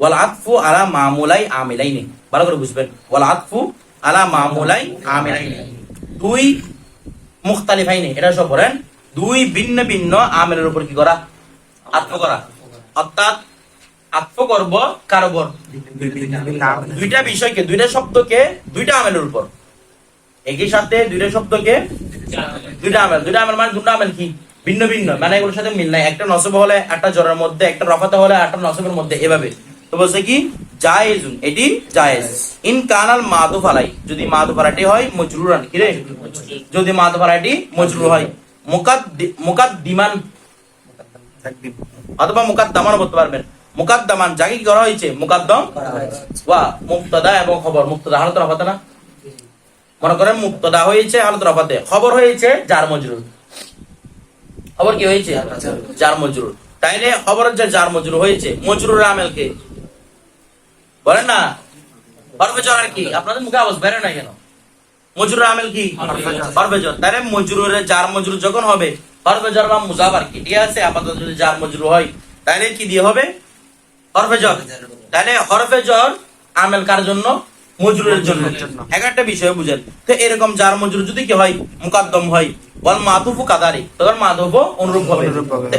ওয়াল আতফু আলা মামুলাই আমিলাইনি। ভালো করে বুঝবেন। ওয়াল আলা মামুলাই আমিলাইনি। দুই মুখতালিফাইনি। এটা সব বলেন দুই ভিন্ন ভিন্ন উপর কি করা? আত্ম করা। অর্থাৎ দুইটা বিষয়কে, দুইটা শব্দকে, দুইটা আমেলের উপর। একই সাথে দুইটা শব্দকে, দুইটা আমেল। দুইটা আমেল মানে দুটো আমেল কি? ভিন্ন ভিন্ন। মানে এগুলোর সাথে মিল নাই। একটা নসব হলে, একটা জ্বরের মধ্যে, একটা রফাতে হলে একটা নসবের মধ্যে। এভাবে। তো বলছে কি? জায়েজুন, এটি জায়েজ। ইন কানাল মাদুফ আলাই যদি মাদুফ আলাইটি হয়, মজরুরান, কি রে? যদি মাদুফ আলাইটি মজরুর হয়, মুকাদ্দি, মুকাদ্দিমান, অথবা মুকাদ্দামান বলতে পারবেন। মুকাদ্দামান, যাকে কি করা হয়েছে? মুকাদ্দম ওয়া, মুক্তদা এবং খবর। মুক্তদা হালত রফাতে না? মনে করেন মুক্তদা হয়েছে হালত রফাতে খবর হয়েছে যার মজরুর। খবর কি হয়েছে? যার মজরুর। তাইলে খবরের যে যার মজরুর হয়েছে। মজরুর আমেলকে বলেন না আর কি? আপনাদের মুখে আওয়াজ বেরো না কেন? মজরুর আমেল কি? মজরুরের যার মজরুর যখন হবে বা মুজাব আর কি? ঠিক আছে আপাতত যদি যার মজরুর হয় তাহলে কি দিয়ে হবে? তাহলে আমেল কার জন্য? মজরুরের জন্য। এক একটা বিষয় বুঝেন। তো এরকম যার মজুর যদি কি হয় মুকাদ্দম হয় বল মাধুফু কাদারি তখন মাধব অনুরূপ হবে।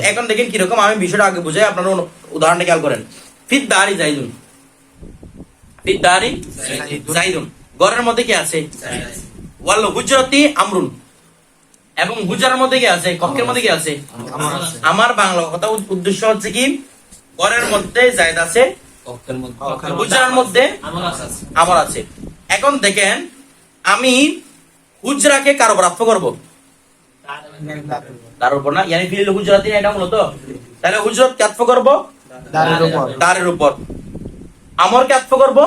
এখন দেখেন কীরকম আমি বিষয়টা আগে বুঝাই আপনারা উদাহরণটা খেয়াল করেন। ফির দাঁড়ি যাইদুন। ফির দাঁড়ি যাইদুন ঘরের মধ্যে কি আছে? ওয়াল হুজরতি আমরুন। এবং হুজার মধ্যে কি আছে? কক্ষের মধ্যে কি আছে? আমার বাংলা কথা উদ্দেশ্য হচ্ছে কি? ঘরের মধ্যে জায়দ আছে হুজরার মধ্যে আমার আছে এখন দেখেন আমি হুজরাকে কারও প্রাপ্য করব? তার উপর না? ইয়ানি হুজরাতি এটা মূলত? তাহলে হুজরত কে আত্ম করব উপর। তারের উপর। আমর কে আত্ম করব?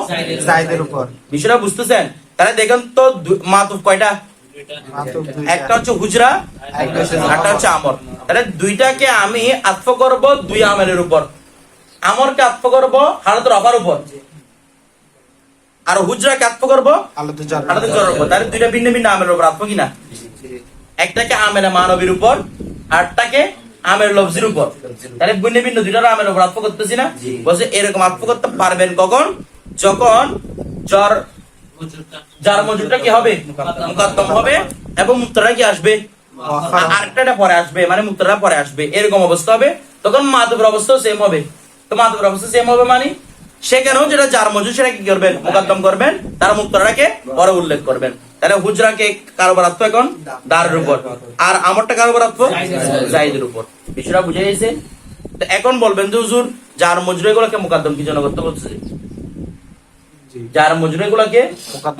জায়দের উপর। বিষয়টা বুঝতেছেন? তাহলে দেখেন তো মাতুফ কয়টা? একটা হচ্ছে হুজরা একটা হচ্ছে আমর। তাহলে দুইটাকে আমি আত্ম করব দুই আমেলের উপর। আমরকে আত্ম করব হালতের অফার উপর। আর হুজরাকে আত্ম করব আলাদা জ্বরের উপর। তাহলে দুইটা ভিন্ন ভিন্ন আমেলের উপর। আত্ম কিনা একটাকে আমের মানবীর উপর আরটাকে আমের লফজির উপর তাহলে ভিন্ন ভিন্ন দুইটার আমের উপর আত্ম করতেছি না? বলছে এরকম আত্ম করতে পারবেন কখন? যখন জ্বর যার মজুরটা কি হবে? মুকাদ্দম। হবে এবং মুক্তরা কি আসবে? আরেকটা পরে আসবে মানে মুক্তরা পরে আসবে। এরকম অবস্থা হবে। তখন মাধবের অবস্থা সেম হবে। তো মাধবের অবস্থা সেম হবে মানে সেখানেও যেটা যার মজুর সেটা কি করবেন? মুকাদ্দম করবেন। তার মুক্তরাকে পরে উল্লেখ করবেন। তাহলে হুজরাকে কারোবার আত্ম এখন দারের উপর। আর আমারটা কারোবার আত্ম জাহিদের উপর। বিষয়টা বুঝে গেছে? এখন বলবেন যে হুজুর যার মজুর এগুলোকে মুকাদ্দম কি জন্য করতে বলছে যার মজুরি গুলোকে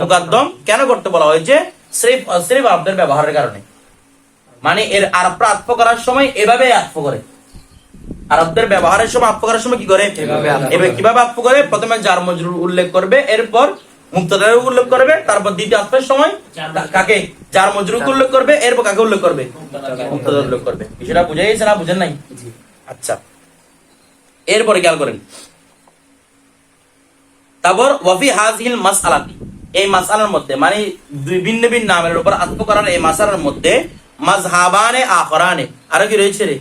মুকাদ্দম কেন করতে বলা হয়েছে? সিরিফ সিরিফ ব্যবহারের কারণে। মানে এর আরবরা আত্ম করার সময় এভাবে আত্ম করে। আরবদের ব্যবহারের সময় আত্ম করার সময় কি করে? এভাবে এবার কীভাবে আত্ম করে? প্রথমে যার মজরুর উল্লেখ করবে এরপর মুক্তদারের উল্লেখ করবে তারপর দ্বিতীয় সময় কাকে? মজরুর উল্লেখ করবে এরপর কাকে উল্লেখ করবে? মুক্তদার উল্লেখ করবে। বিষয়টা বুঝে গেছে না বুঝেন নাই? আচ্ছা। এরপরে খেয়াল করেন। তারপর ওয়াফি হাজিল এই মাসআলার মধ্যে মানে দুই ভিন্ন ভিন্ন নামের উপর আত্ম করার এই মাসালার মধ্যে মাযহাবানে আখরানে। আরও কি রয়েছে রে?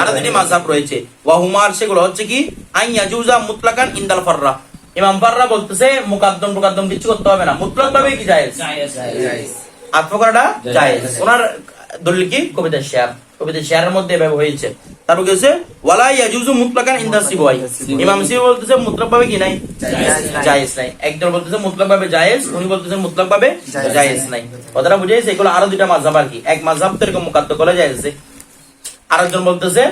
আরও দুটি মাযহাব রয়েছে। ওয়া হুমার সেগুলো হচ্ছে কি? আই ইয়াজুজা মুতলাকান ইনদাল ফাররা। ইমাম ফাররা বলতেছে মুকাদ্দম মুকাদ্দম কিছু করতে হবে না। মুতলাক ভাবে কি জায়েজ? আত্ম করাটা জায়েজ। ওনার দলিল কি? কবিতা শেয়ার। কবিতা শেয়ারের মধ্যে এভাবে হয়েছে। তারপর কি হচ্ছে ওয়ালা ইয়াজুজু মুতলাকান ইনদা সিবওয়াই ইমাম সিবি বলতেছে মুতলাক ভাবে কি নাই? জায়েজ নাই। একজন বলতেছে মুতলাক ভাবে জায়েজ। উনি বলতেছে মুতলাক ভাবে জায়েজ নাই। কথাটা বুঝে গেছে এগুলো আরও দুইটা মাযহাব আর কি। এক মাযহাব তো এরকম মুকাদ্দ করে জায়েজ আছে আরেকজন বলতেছে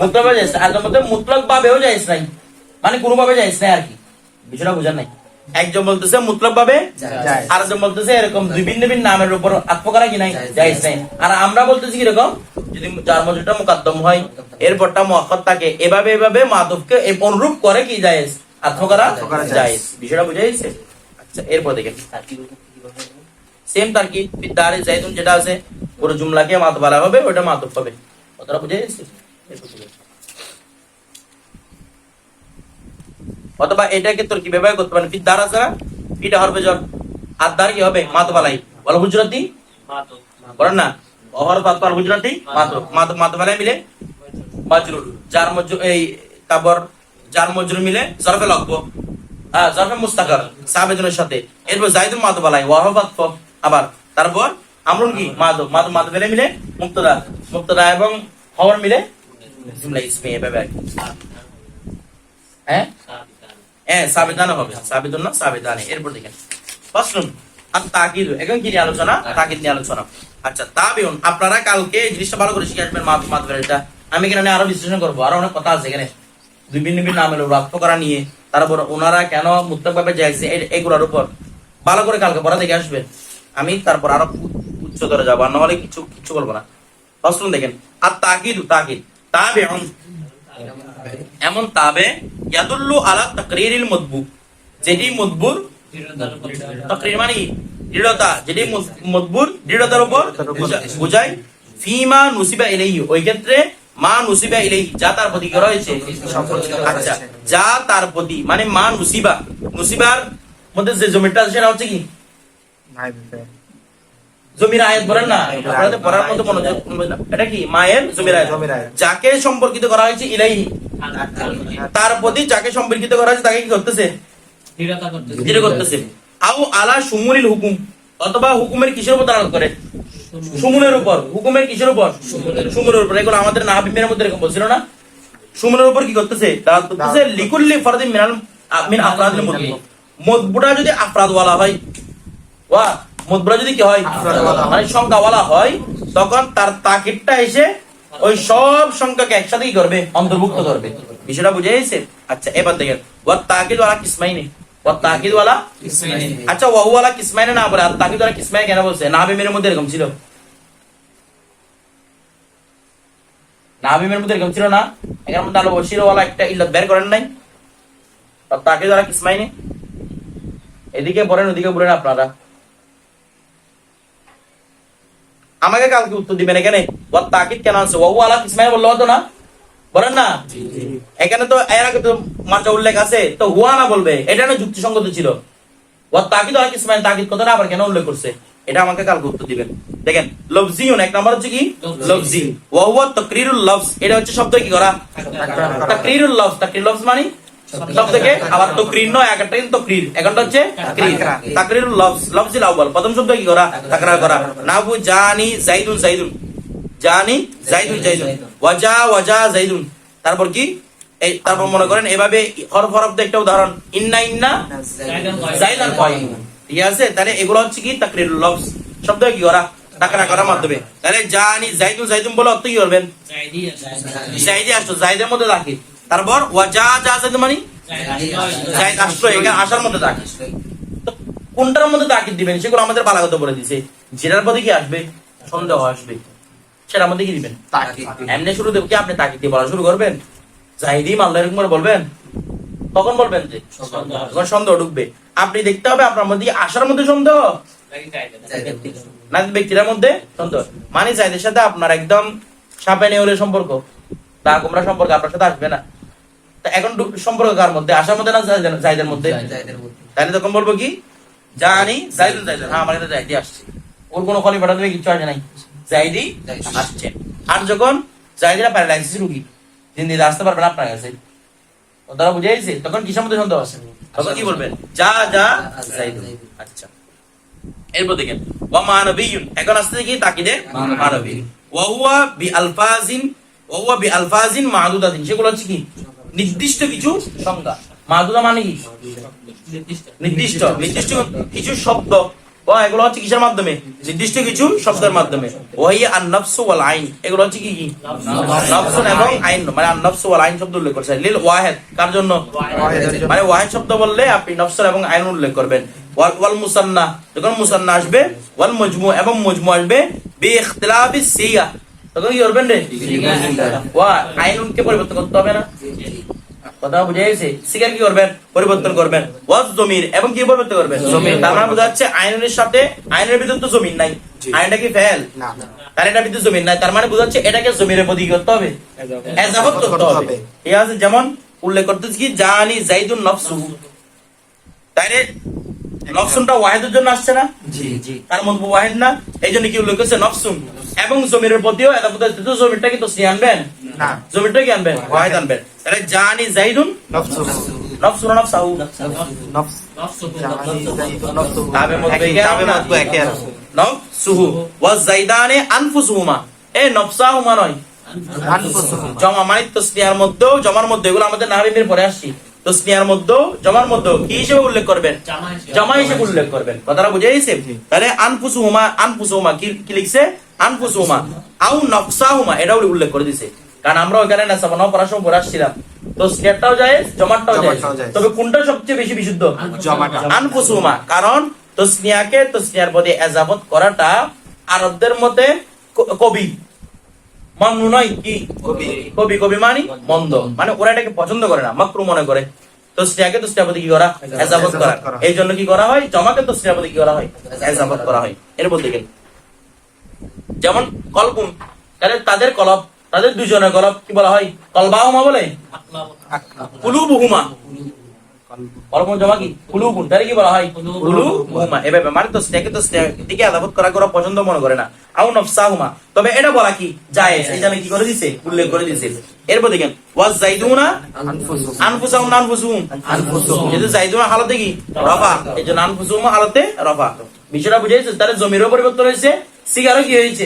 মুতলাক ভাবে জায়েজ আরেকজন বলতে মুতলাক ভাবেও জায়েজ নাই। মানে কোনো ভাবে জায়েজ নাই আর কি। বিষয়টা বুঝেন নাই। একজন বলতেছে মুতলাক ভাবে জায়েজ। আরেকজন বলতেছে এরকম দুই ভিন্ন ভিন্ন নামের উপর আত্ম করা কি নাই? জায়েজ নাই আর আমরা বলতেছি কীরকম যদি যার মজুরটা মুকাদ্দম হয় এরপরটা মুআক্কাদ থাকে। এভাবে এভাবে মাদবকে এ- অনুরূপ করে কি জায়েজ? আত্ম করা জায়েজ। বিষয়টা বুঝে গেছে? আচ্ছা এরপর দেখেন। সেম তার কি দারে জাইতুন যেটা আছে পুরো জুমলাকে মাত বলা হবে ওটা মাতব হবে। কথাটা বুঝে গেছে এরপর দেখেন। অথবা এটাকে তোর কি ব্যবহার করতে পারেন ফির দ্বার ফিটা হরবে জন আর দ্বার কি হবে মাত বালাই। বলো গুজরাতি বলেন না? অহর গুজরাতি মাত। মাত। মাত মিলে মাজরুর যার মজ এই তারপর যার মিলে জরফে লক্ষ হ্যাঁ মুস্তাকার সাবেদনের সাথে। এরপর জাইদুল মাদব আলাই আবার তারপর আমরুন কি? মাদব মাদব মিলে মিলে মুক্তদা। মুক্তদা এবং খবর মিলে জুমলা ইসমে এভাবে হ্যাঁ? হ্যাঁ সাবেদানে হবে। সাবেদন না সাবেদানে। এরপর দেখেন। প্রশ্ন আর তাকিদ এখন কি নিয়ে আলোচনা? তাকিদ নিয়ে আলোচনা। আচ্ছা তাবিউন আপনারা কালকে জিনিসটা ভালো করে শিখে আসবেন এটা। আমি এখানে আরও বিশ্লেষণ করব। আরও অনেক কথা আছে এখানে। দুই ভিন্ন ভিন্ন নামের রাত্র করা নিয়ে। তারপর ওনারা কেন মুক্তক ভাবে যাইছে এগুলোর উপর। ভালো করে কালকে পড়া দেখে আসবেন। আমি তারপর আরও উচ্চতরে যাব। আর নাহলে কিছু কিছু বলব না। প্রশ্ন দেখেন। আর তাকিদ তাকিদ তাবিউন। এমন তাবে ইয়াদুল্লু আলা তাকরিরিল মদবু যেটি মদবুর তাকরির মানে দৃঢ়তা যেটি দৃঢ়তার উপর ফিমা নুসিবা ইলাইহি ওই ক্ষেত্রে মা নুসিবা ইলাইহি যা তার প্রতি করা হয়েছে আচ্ছা যা তার প্রতি মানে মা নুসিবা। নুসিবার মধ্যে যে জমিটা আছে সেটা হচ্ছে কি? জমির আয়াত বলেন না? পড়ার মধ্যে মনোযোগ এটা কি? মায়ের জমির আয়াত। জমির আয়াত। যাকে সম্পর্কিত করা হয়েছে ইলাইহি। তার প্রতি যাকে সম্পর্কিত করা হয়েছে তাকে কি করতেছে? করতেছে। আও আলা সুমুলিল হুকুম অথবা হুকুমের কিসের উপর দাঁড়ান করে? সুমুনের উপর। হুকুমের কিসের উপর? সুমুনের উপর। এগুলো আমাদের নাহাবিমের মধ্যে এরকম বলছিল না? সুমনের উপর কি করতেছে? দাঁড়ান করতেছে লিকুল্লি ফরদিন মিনাল মিন মুদবুটা যদি আফরাদ ওয়ালা হয় ওয়া মুদবুটা যদি কি হয়? হয়। মানে সংখ্যাওয়ালা হয় তখন তার তাকিদটা এসে ওই সব সংখ্যাকে একসাথে কি করবে অন্তর্ভুক্ত করবে বিষয়টা বুঝে গেছে? আচ্ছা এবার দেখেন। ওয়া তাকিদ ওয়ালা কিসমাইনি। ওয়া তাকিদ ওয়ালা আচ্ছা ওয়াহু ওয়ালা না বলে আর তাকিদ ওয়ালা কিসমাইনে কেন বলছে? নাহাবিমের মধ্যে এরকম ছিল। নাহাবিমের মধ্যে এরকম ছিল না? এখানে মধ্যে আলো বসির ওয়ালা একটা ইল্লাত বের করেন নাই? তাকিদ ওয়ালা কিসমাইনে? এদিকে বলেন, ওদিকে পড়েন আপনারা। আমাকে কালকে উত্তর দিবেন এখানে। তাকিদ কেন আছে ওয়াহু আলা কিসমাইনে বলল হতো না? বলেন না? এখানে তো এর আগে তো মার্জা উল্লেখ আছে। তো হুয়া না বলবে? এটা না যুক্তিসঙ্গত ছিল। তাকিদ আলা কিসমাইন তাকিদ কথাটা আবার কেন উল্লেখ করছে? এটা আমাকে কালকে উত্তর দিবেন। দেখেন লফজিউন এক নাম্বার হচ্ছে কি? লফজি। ওয়া হুয়া তাকরিরুল লফজ। এটা হচ্ছে শব্দ কি করা? তাকরিরুল লফজ। তাকরির লফজ মানে? শব্দকে আবার তকরির নয় একটা কিন্তু তকরির এখনটা হচ্ছে তাকরির লফজ লফজিল আউয়াল প্রথম শব্দ কি করা? তাকরার করা। নাবু জানি জাইদুন জাইদুন। জানি জাইদুন জাইদুন। ওয়াজা ওয়াজা জাইদুন। তারপর কি? এই তারপর মনে করেন এভাবে হরফ হরফ একটা উদাহরণ। ইন্না ইন্না জাইদান কয়িম ঠিক আছে? তাহলে এগুলো হচ্ছে কি? তাকরিরুল লফজ। শব্দ কি করা? তাকরা করার মাধ্যমে। তাহলে জানি জাইদুন জাইদুন বলে অর্থ কি করবেন? জাইদি আসলো জাইদের মধ্যে রাখি। তারপর ওয়াজা যা জাইদ মানে? জাইদ এখানে আসার মধ্যে রাখি তো কোনটার মধ্যে তাকিদ দিবেন? সেগুলো আমাদের বালাগত বলে দিছে। যেটার মধ্যে কি আসবে? সন্দেহ আসবে। সেটার মধ্যে কি দিবেন? তাকিদ। এমনি শুরু দেব কি আপনি তাকিদ দিয়ে বলা শুরু করবেন? জাহিদি এরকম করে বলবেন? তখন বলবেন যে তখন সন্দেহ ঢুকবে। আপনি দেখতে হবে আপনার মধ্যে আসার মধ্যে সন্দেহ? না ব্যক্তির মধ্যে। সন্দেহ। মানে জাহিদের সাথে আপনার একদম সাপে নেউলের সম্পর্ক। তা কুমড়া সম্পর্ক আপনার সাথে আসবে না। তা এখন সম্পর্ক কার মধ্যে? আসার মধ্যে না জাহিদের- জাহিদের মধ্যে? তাহলে তখন বলব কি? জানি হ্যাঁ আমার কাছে জাইদি আসছে। ওর কোনো কলি পাঠা দেবে কিচ্ছু আসে নাই। জাইদি আসছে। আর যখন জাইদিরা প্যারালাইসিস রুগী দিন দিন আসতে আপনার কাছে। তারা বুঝে গেছে তখন কিসের মধ্যে সন্দেহ আছে? তখন কি বলবেন? যা যা জাইদুন আচ্ছা এরপর দেখেন ওয়া মানবিয়ুন এখন আসতে কি তাকিদে? মানবী ওয়া হুয়া বি আলফাজিন ওয়া হুয়া বি আলফাজিন মাহদুদাতিন। সেগুলো হচ্ছে কি? নির্দিষ্ট কিছু সংজ্ঞা। মাহদুদা মানে কি? নির্দিষ্ট। নির্দিষ্ট। কিছু শব্দ। এগুলো হচ্ছে কিসের মাধ্যমে? নির্দিষ্ট কিছু শব্দের মাধ্যমে। আইন। মানে শব্দ উল্লেখ ওয়াহেদ। জন্য? মানে শব্দ বললে আপনি এবং আইন উল্লেখ করবেন। ওয়াল মুসান্না। মুসান্না আসবে ওয়াল মজমু এবং মজমু আসবে বি তখন কি করবেন রে? ওয়া আইনুনকে পরিবর্তন করতে হবে না। কথা বুঝে গেছে? সিগার কি করবেন? পরিবর্তন করবেন। ওয়াজ জমির এবং কি পরিবর্তন করবেন? জমির। তার মানে বোঝা যাচ্ছে আইনের সাথে আইনের ভিতর তো জমিন নাই। আইনটা কি ফেল এটার ভিতরে জমিন নাই। তার মানে বোঝা যাচ্ছে এটাকে জমির প্রতি করতে হবে। এজাবত করতে হবে। ঠিক আছে? যেমন উল্লেখ করতেছি কি জানি জাইদুন নফসু। তাইলে নফসুনটা ওয়াহেদের জন্য আসছে না? জি জি। তার মধ্যে ওয়াহিদ না? এই জন্য কি উল্লেখ করছে? নফসুন। এবং জমির প্রতিও এদাবত তো জমিরটা কি তসনিয়া আনবেন? না। জমিরটা কি আনবেন? ওয়াহিদ আনবেন। তাহলে জানি জাইদুন? নফসু। নফসুন নফসাহু? নফস। নফসু। তাবে মধ্যে তাবে না। মধ্যে একই নফসুহু। ওয়া জাইদানে আনফুসুহুমা। এ নফসাহুমা নয়। জমা মানে তসনিয়ার মধ্যেও জমার মধ্যে এগুলো আমাদের পরে আসছি। তসনিয়ার মধ্যেও জমার মধ্যেও কি হিসেবে উল্লেখ করবেন? জমা হিসেবে। উল্লেখ করবেন। কথাটা বুঝে গেছে? তাহলে আনফুসুহুমা আনফুসুহুমা কি কি লিখছে? আনফুসুহুমা আউ নফসাহুমা এটা উল্লেখ করে দিছে। কারণ আমরা ওখানে না সাবানো পড়ার সময় পড়ে আসছিলাম। তো স্নেহটাও যায় জমাটাও যায় তবে কোনটা সবচেয়ে বেশি বিশুদ্ধ? জমাটা। আনফুসুমা কারণ তসনিয়াকে তসনিয়ার পদে এজাবত করাটা আরবদের মতে কবি। মান্নু নয় কি? কবি। কবি মানে? মন্দ। মানে ওরা এটাকে পছন্দ করে না মাকরু মনে করে। তো তসনিয়াকে তসনিয়ার প্রতি কি করা? এজাবত করা এজাবত করা। এই জন্য কি করা হয়? জমাকে তসনিয়ার প্রতি কি করা হয়? এজাবত করা হয়। এর বলতে গেলে যেমন কলকুম তাহলে তাদের কলব তাদের দুজনের কলব কি বলা হয়? কলবাহুমা বলে? কুলুবুহুমা। কলম জমা কি? কুলুবুন তাহলে কি বলা হয়? কুলুবুহুমা। এভাবে মানে তো তো দিকে আদাবত করা করা পছন্দ মনে করে না। আউ নফসাহুমা। তবে এটা বলা কি? যায় এই কি করে দিছে? উল্লেখ করে দিছে। এরপর দেখেন ওয়াজ জাইদুনা আনফুসু আনফুসাহুম আনফুসুহুম? আনফুসুহুম। যেহেতু জাইদুনা হালতে কি? রফা। এই জন্য আনফুসুহুম হালতে রফা। বিষয়টা বুঝেছে তাহলে জমিরও পরিবর্তন হয়েছে সিগারও কি হয়েছে?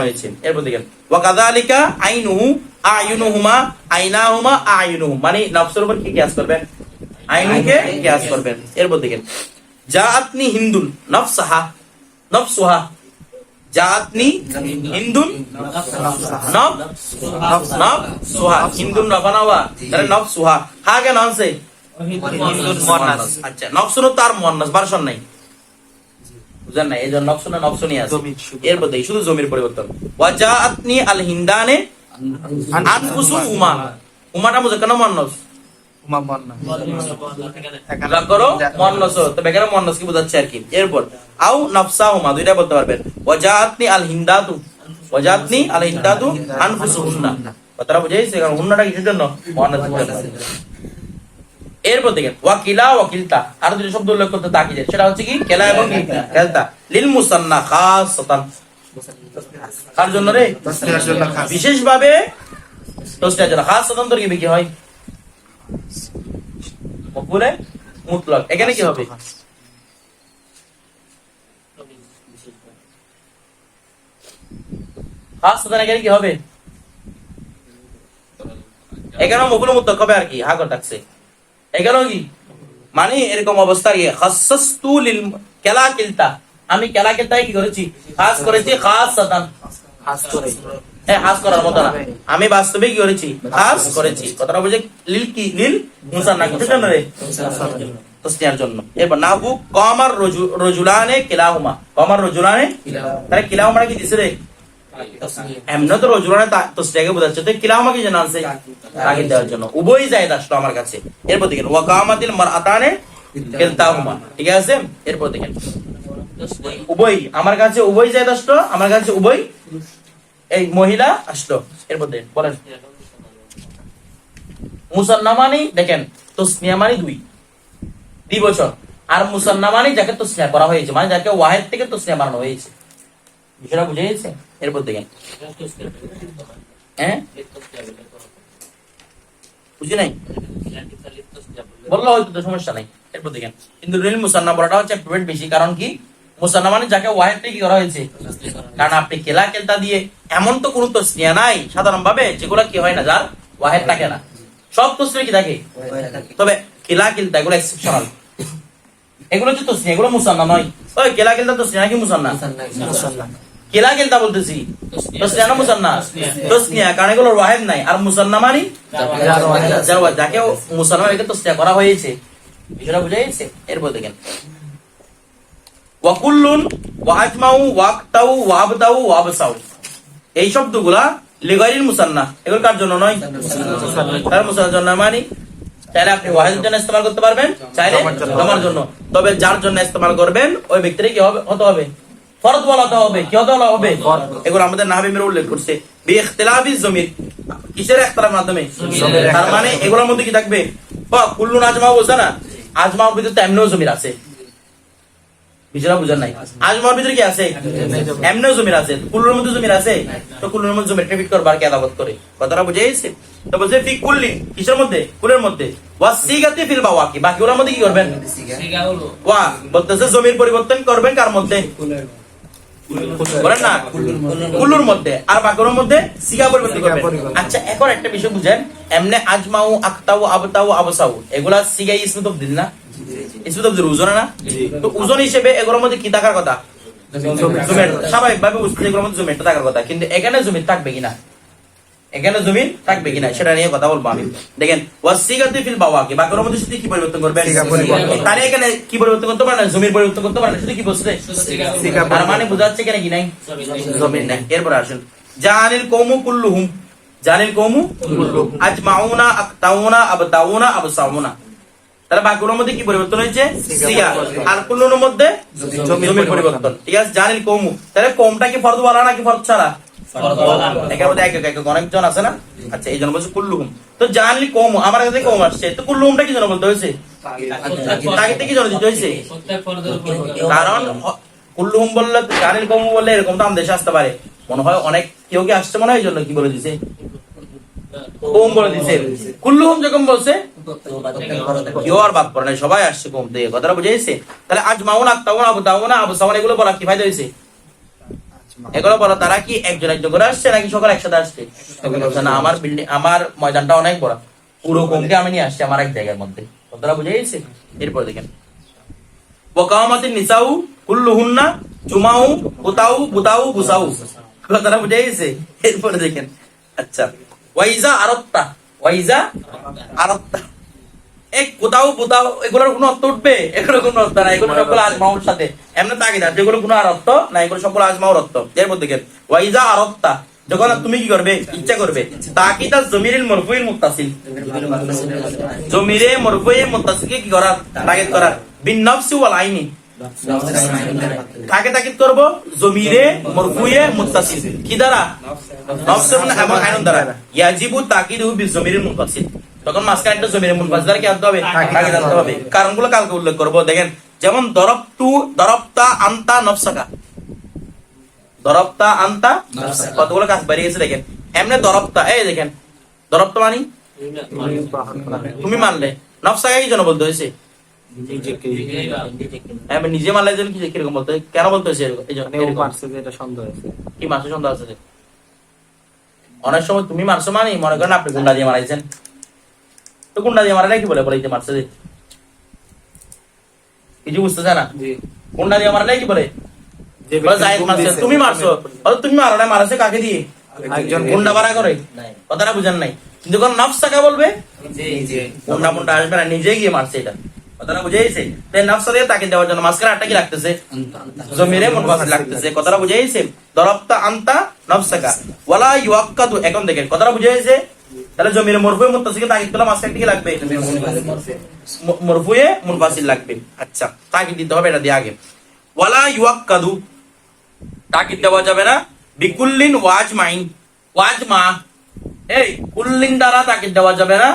হয়েছে। এরপর দেখেন ওয়াকাযালিকা আইনুহু আয়ুনুহুমা আইনাহুমা আয়ুনুহুম। মানে নফসের উপর কি কিয়াস করবেন? আইনুকে কিয়াস করবেন। এরপর দেখেন জাআতনি হিন্দুন নফসাহা নফসুহা। জাআতনি হিন্দুন নফসুহা। হিন্দুন রফানাওয়া তাহলে নফসুহা। হা কেন আনছে? হিন্দুন মুয়ান্নাস আচ্ছা তার মুয়ান্নাস ভার্সন নাই। বুঝেন না? এই জন্য নফসুনা নফসুনি আছে। জমির শুধু। এরপর দেখি শুধু জমির পরিবর্তন। ওয়াজাআতনি আল হিন্দানে আনফুসুম উমা উমাটা মুজাক্কার না উমা করো? তবে এখানে কি বোঝাচ্ছে আর কি? এরপর আও নাফসাহুমা দুইটা বলতে পারবেন। ওয়াজাআতনি আল হিন্দাতু। ওয়াজাআতনি আল হিন্দাতু আনফুসুহুন্না। কথাটা বুঝাইছে কারণ হুন্নাটা কিসের জন্য। এরপর দেখেন ওয়াকিলা ওয়াকিলতা। আর দুটো শব্দ উল্লেখ করতে তাকিদের সেটা হচ্ছে কি? কেলা এবং খেলতা। লিল মুসান্না খাসাতান। কার জন্য রে? জন্য খাস। বিশেষ ভাবে তসনিয়ার জন্য খাস স্বতন্ত্র কি হয়? মকবুলে মুতলক। এখানে কি হবে? খাস স্বতন্ত্র এখানে কি হবে? এখানেও মকবুলে মুতলক হবে আর কি। হা করে থাকছে। এখানেও কি? মানে এরকম অবস্থা ইয়ে খাসাস্তু লিল কেলা কিলতা। আমি কেলা কিলতায় কি করেছি? খাস করেছি খাস সাতান খাস করে হ্যাঁ হাস করার মতো না। আমি বাস্তবে কি করেছি? হাস করেছি। কথাটা বুঝে লিল কি? লিল মুসান্না কিসের জন্য রে? তসনিয়ার জন্য। এরপর কমার রজু- রজুলানে কিলাহুমা। কমার রজুলানে? তাহলে কিলাহুমা কি দিছে রে? এমনি তো রজুলানে তা- তসনিয়াকে বোঝাচ্ছে তো কিলাহুমা কি জানা আছে তাগিদ দেওয়ার জন্য। উভয়ই যায় আসলো আমার কাছে। এরপর দেখেন, ওয়াকামাতিল মারআতানে কিলতাহুমা ঠিক আছে? এরপর দেখেন উভয় আমার কাছে উভয় যায় আসলো আমার কাছে উভয় এই মহিলা আসলো। এরপর দেখেন বলেন দেখেন তসনিয়া মানে দুই। দুই বছর। আর মুসান্নামানি যাকে তসনিয়া করা হয়েছে মানে যাকে ওয়াহেদ থেকে তসনিয়া বানানো হয়েছে। বিষয়টা বুঝে গেছে? এরপর দেখেন। হ্যাঁ? বুঝি নাই? বলল হয়তো তো সমস্যা নাই। এরপর দেখেন। কিন্তু রিল মুসান্না বলাটা হচ্ছে বেশি। কারণ কি? মুসান্না মানে যাকে থেকে করা হয়েছে। কারণ আপনি কেলা কেলতা দিয়ে এমন তো কোনো নাই যেগুলো কি হয় না, যার থাকে সব কি থাকে? তবে কেলা কেলতা এগুলো এক্সেপশনাল এগুলো হচ্ছে তসনিয়া, এগুলো মুসান্না নয়। ওই কেলা কেলতা তসনিয়া নাকি মুসান্না? মুসান্না। কেলা কেলতা বলতেছি? তসনিয়া না মুসান্না? তসনিয়া। কারণ এগুলো ওয়াহেদ নাই। আর মুসান্না মানে? যাকে মুসান্না একে তসনিয়া করা হয়েছে। বিষয়টা বুঝা গেছে? এরপর দেখেন। ওয়াকুল্লুন ওয়াজমাউ ওয়াক্তাউ ওয়াবদাউ ওয়াবসাউ এই শব্দগুলা লিগারির মুসান্না। এগুলো কার জন্য নয়? তার মুসান্নার জন্য মানে? চাইলে আপনি ওয়াহেদের জন্য ইস্তেমাল করতে পারবেন। চাইলে। জমার জন্য। তবে যার জন্য ইস্তেমাল করবেন ওই ব্যক্তির কি হবে? হতে হবে। ফরদ বলা হতে হবে কি হবে? এগুলো আমাদের নাহাবিমের উল্লেখ করছে। বি ইখতিলাফি জমির কিসের মাধ্যমে? তার মানে এগুলোর মধ্যে কি থাকবে? বা আজমা বলছে না আজমার ভিতরে তো এমনিও জমির আছে। বুঝার নাই? আজমার ভিতরে কি আছে? এমনিও জমির আছে। কুল্লুর মধ্যে জমির আছে? তো কুল্লুর মধ্যে জমির ট্রাফিক করবার কে আদাবত করে? কথাটা বুঝে গেছে তো বলছে ফি কুল্লি কিসের মধ্যে? কুলের মধ্যে। ওয়া সিগাতে ফিল বাকি ওর মধ্যে কি করবেন? ওয়া বলতেছে জমির পরিবর্তন করবেন কার মধ্যে। বলেন না কুল্লুর মধ্যে আর বাকরের মধ্যে সিগা পরিবর্তন করবেন। আচ্ছা এখন একটা বিষয় বুঝেন এমনে আজমাউ আক্তাউ আবতাউ আবসাউ এগুলা সিগাই ইসমে দিন না? ইসমে তবদিল ওজন না? তো ওজন হিসেবে এগুলোর মধ্যে কি থাকার কথা? জমির। স্বাভাবিক ভাবে এগুলোর মধ্যে জমিটা থাকার কথা কিন্তু এখানে জমি থাকবে কিনা এখানে জমিন থাকবে কিনা সেটা নিয়ে কথা বলব আমি। দেখেন ওয়াসিগাতি ফিল বাওয়াকি বাকির মধ্যে শুধু কি পরিবর্তন পরিবর্তন। তাহলে এখানে কি পরিবর্তন করতে পারে না জমির পরিবর্তন করতে পারে না শুধু কি বলছে তার মানে বোঝাচ্ছে কেন কি নাই? জমিন নাই। এরপর আসুন। জানিল কৌমু কুল্লুহুম। জানিল কৌমু আজমাউনা আকতাউনা আবতাউনা আবসাউনা। তাহলে বাকিগুলোর মধ্যে কি পরিবর্তন হয়েছে? সিগা সিগা। আর কুল্লুর মধ্যে? জমির জমির পরিবর্তন। ঠিক আছে জানিল কৌমু। তাহলে কমটা কি ফরদ ওয়ালা নাকি ফরদ ছাড়া? না? আচ্ছা কারণ মনে হয় অনেক কেউ কি আসছে মনে হয়? জন্য কি বলে দিছে? কম বলে দিছে। কুল্লুহুম যখন বলছে, কেউ আর বাদ পড়ে সবাই আসছে কম। থেকে কথাটা বুঝে তাহলে আজ মাউন আক্তাউন আবু তাউন আবু সাউন এগুলো বলা কি ফায়দা হয়েছে? এগুলো বলো তারা কি একজন একজন করে আসছে নাকি সকাল একসাথে আসছে? না আমার বিল্ডিং আমার ময়দানটা অনেক বড়। পুরো কমকে আমি নিয়ে আসছি আমার এক জায়গার মধ্যে। কথাটা বুঝে গেছে? এরপর দেখেন। ওকামাতিন নিসাউ কুল্লুহুন্না জুমাউ বুতাউ বুতাউ বুসাউ কথাটা বুঝে গেছে? এরপরে দেখেন। আচ্ছা। ওয়াইজা আরত্তা। ওয়াইজা আরত্তা। এই কোথাও কোথাও এগুলোর কোনো অর্থ উঠবে? এগুলো কোনো অর্থ না এগুলো সবগুলো আজমাউর সাথে। এমনি তাকি না যেগুলো কোনো আর অর্থ না এগুলো সবগুলো আজমাউর অর্থ। এর মধ্যে গেল ওয়াইজা আরত্তা যখন তুমি কি করবে? ইচ্ছা করবে। তাকি তার জমিরিল মরফুইল মুত্তাসিল। জমিরে মরফুইল মুত্তাসিলকে কি করার? তাগিদ করার। বিন নফসি ওয়াল আইনি। কাকে তাকিদ করব? জমিরে মরফুয়ে মুত্তাসিল। কি দ্বারা? নফস এবং আইন দ্বারা। ইয়াজিবু তাকিদু বি জমিরিল মুনফাসিল তখন মাঝখানে একটা জমির মুনফাসিল দ্বারা কি আনতে হবে তাকিদ আনতে হবে। কারণগুলো কালকে উল্লেখ করব। দেখেন যেমন দরবতু দরবতা আনতা নফসাকা। দরবতা আনতা কতগুলো কাজ বাড়িয়ে গেছে দেখেন। এমনি দরবতা এই দেখেন দরবতা মানি? তুমি মানলে। নফসাকা কি জন্য বলতে হয়েছে? হ্যাঁ, আমি নিজে মানলে যেন কি কীরকম বলতে কেন বলতে হয়েছে মানে কি মারছো সন্দেহ আছে অনেক সময় তুমি মারছো মানে? মনে করেন আপনি গুন্ডা দিয়ে মারাইছেন। তো গুন্ডা দিয়ে মারা কি বলে? বলে যে মারছে যে। কিছু বুঝতেছে না? গুন্ডা দিয়ে মারা কি বলে? তুমি মারছো। তুমি মারো না মারাছে কাকে দিয়ে? একজন গুন্ডা মারা করে। কথাটা বুঝেন নাই। কিন্তু যখন নফস টাকা বলবে গুন্ডা মুন্ডা আসবে না নিজে গিয়ে মারছে এটা। কথাটা বুঝে গেছে তাই নফস দিয়ে তাকে দেওয়ার জন্য মাঝখানে আটটা কি জমিরে লাগতেছে। কথাটা বুঝে গেছে দরবতা আনতা নফসাকা। ওয়ালা ইউআক্কাদু এখন দেখেন কথাটা বুঝে গেছে তাহলে জমির মরফুয়ে মুত্তাসিকে তাকিদ করলে মাঝখানে কি লাগবে। মরফুয়ে মুনফাসিল লাগবে। আচ্ছা তাকিদ দিতে হবে, এটা দিয়ে আগে। ওয়ালা ইউআক্কাদু তাকিদ দেওয়া যাবে না। বিকুল্লিন ওয়াজ মাইন। ওয়াজ মা। এই, কুল্লিন দ্বারা তাকিদ দেওয়া যাবে না।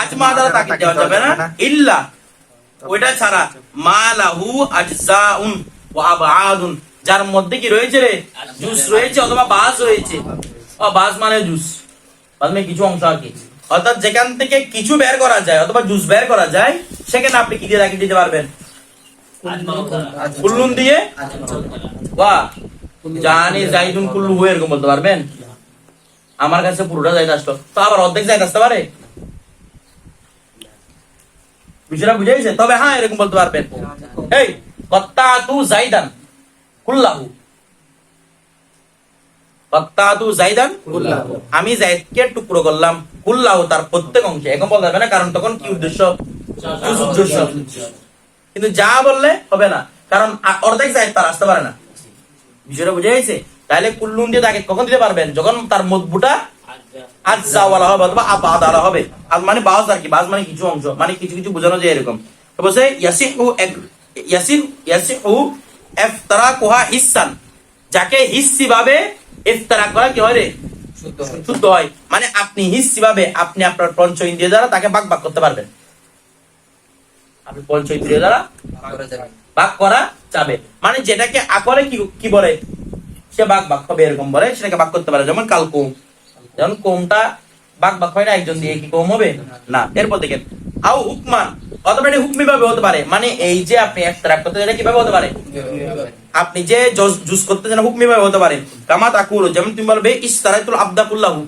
আজমা দ্বারা তাকিদ দেওয়া যাবে না। ইল্লা, ওইটা ছাড়া। মা লাহু আজজাউন ওয়া আবআদুন যার মধ্যে কি রয়েছে রে? জুস রয়েছে অথবা বাস রয়েছে। বাস মানে জুস। বাস মানে কিছু অংশ আর কি অর্থাৎ যেখান থেকে কিছু বের করা যায় অথবা জুস বের করা যায় সেখানে আপনি কি দিয়ে তাকিদ দিতে পারবেন কুল্লুন দিয়ে ওয়া জানি জাইদুন কুল্লু হু এরকম বলতে পারবেন আমার কাছে পুরোটা যাইতে আসলো তো আবার অর্ধেক যাইতে আসতে পারে বিষয়টা বুঝে গেছে তবে হ্যাঁ এরকম বলতে পারবেন এই কত্তা তু জাইদান কুল্লাহু কত্তা তু জাইদান কুল্লাহু। আমি জাইদকে টুকরো করলাম কুল্লাহু তার প্রত্যেক অংশে। এখন বলা যাবে না কারণ তখন কি উদ্দেশ্য? উদ্দেশ্য। কিন্তু যা বললে হবে না কারণ অর্ধেক জায়দ তার আসতে পারে না। বিষয়টা বুঝে গেছে? তাহলে কুল্লুন দিয়ে তাকে কখন দিতে পারবেন? যখন তার মজবুটা আজ যাওয়ালা হবে অথবা আবাদ আলা হবে। আর মানে বাজ আর কি বাজ মানে কিছু অংশ মানে কিছু কিছু বোঝানো যায় এরকম। বলছে ইয়াসিহু ইয়াসিহু হিসান। যাকে হিসি ভাবে ইফতারা করা কি হয় রে? শুদ্ধ হয়। মানে আপনি হিসি ভাবে আপনি আপনার পঞ্চ ইন্দ্রিয় দ্বারা তাকে বাক বাক করতে পারবেন। আপনি পঞ্চৈত্রীয় দ্বারা ভাগ করা যাবে। মানে যেটাকে আকরে কি কি বলে? সে বাঘ বাক হবে এরকম বলে সেটাকে বাক করতে পারে। যেমন কাল কোম। যেমন কোমটা বাঘ বাক হয় না একজন দিয়ে কি কোম হবে? না। এরপর দেখেন আও হুকমান অথবা এটা হুকমি ভাবে হতে পারে। মানে এই যে আপনি করতে এটা কীভাবে হতে পারে? আপনি যে জুস- করতে চান হুকমি ভাবে হতে পারে। কামা তাকুল যেমন তুমি বলবে ইস্তারাইতুল আবদাকুল্লাহু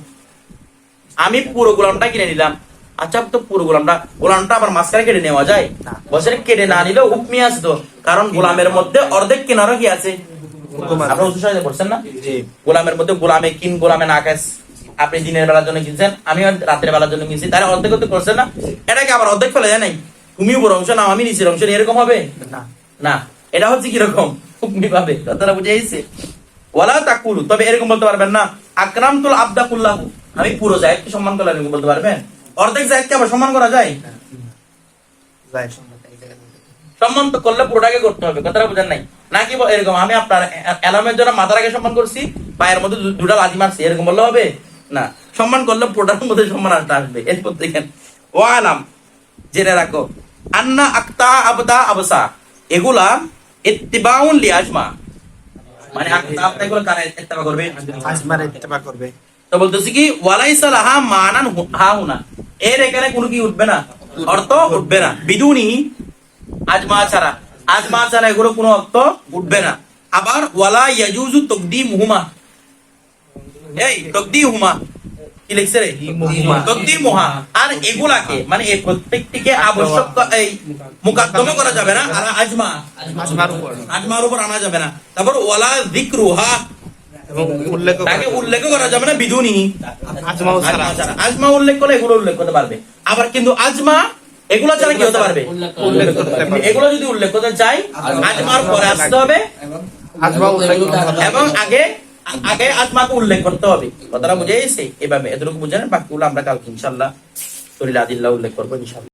আমি পুরো গোলামটা কিনে নিলাম। আচ্ছা তো পুরো গোলামটা গোলামটা আবার মাঝখানে কেটে নেওয়া যায়? বছরে কেটে না নিলেও হুকমি আছে তো। কারণ গোলামের মধ্যে অর্ধেক কেনারও কি আছে? আপনার উৎসাহ করছেন না? গোলামের মধ্যে গোলামে কিন গোলামে নাকাশ আপনি দিনের বেলার জন্য কিনছেন আমি রাতের বেলার জন্য কিনছি। অর্ধেক অর্ধেক করছেন না? এটাকে আবার অর্ধেক ফেলে যায় নাই? তুমি উপর অংশ নাও আমি নিচের অংশ এরকম হবে? না। না এটা হচ্ছে কীরকম? কথাটা বুঝে ওয়ালা তাকুলু তবে এরকম বলতে পারবেন না আমি পুরো জায়দকে সম্মান করলাম এরকম বলতে পারবেন? অর্ধেক জায়দকে আবার সম্মান করা যায়? সম্মান তো করলে পুরোটাকে করতে হবে কথাটা বুঝেন নাই। নাকি এরকম আমি আপনার অ্যালার্মের জন্য মাথার আগে সম্মান করছি পায়ের মধ্যে দুটা লাথি মারছি এরকম বললে হবে? না সম্মান করলে পুরোটার মধ্যে সম্মান আসতে আসবে এরপর দেখেন। ও আলাম জেনে রাখো। আন্না আক্তা আবদা আবসা। এগুলা ইত্তিবাউন লি আজমা মানে আক্তা আবদা এগুলো কানে ইত্তেবা করবে? আজমার ইত্তেবা করবে। তো বলতেছি কি ওয়ালাইসা লাহা মানান হু- এর এখানে কোনো কি উঠবে না? অর্থ উঠবে না। বিদুনি আজমা ছাড়া। আজমা ছাড়া এগুলো কোনো অর্থ উঠবে না। আবার ওয়ালা ইয়াজুজু তকদিম হুমা এই তকদিম হুমা কি লিখছে রে মুহা। আর এগুলাকে মানে এই প্রত্যেকটিকে আবশ্যক এই মুকাদ্দম করা যাবে না। আর আজমা। আজমার উপর। আজমার উপর আনা যাবে না। তারপর ওয়ালা যিকরুহা। উল্লেখ তাকে উল্লেখ করা যাবে না বিধুনি আজমা উল্লেখ করে এগুলো উল্লেখ করতে পারবে। আবার কিন্তু আজমা এগুলো ছাড়া কি হতে পারবে? এগুলো যদি উল্লেখ করতে চাই আজমার পরে আসতে হবে। এবং আগে আগে আত্মাকে উল্লেখ করতে হবে। কথাটা বুঝে এসে এভাবে। এতটুকু বুঝেন বাকিগুলো আমরা কালকে ইনশাল্লাহ শরীর আদিল্লাহ উল্লেখ করব ইনশাল্লাহ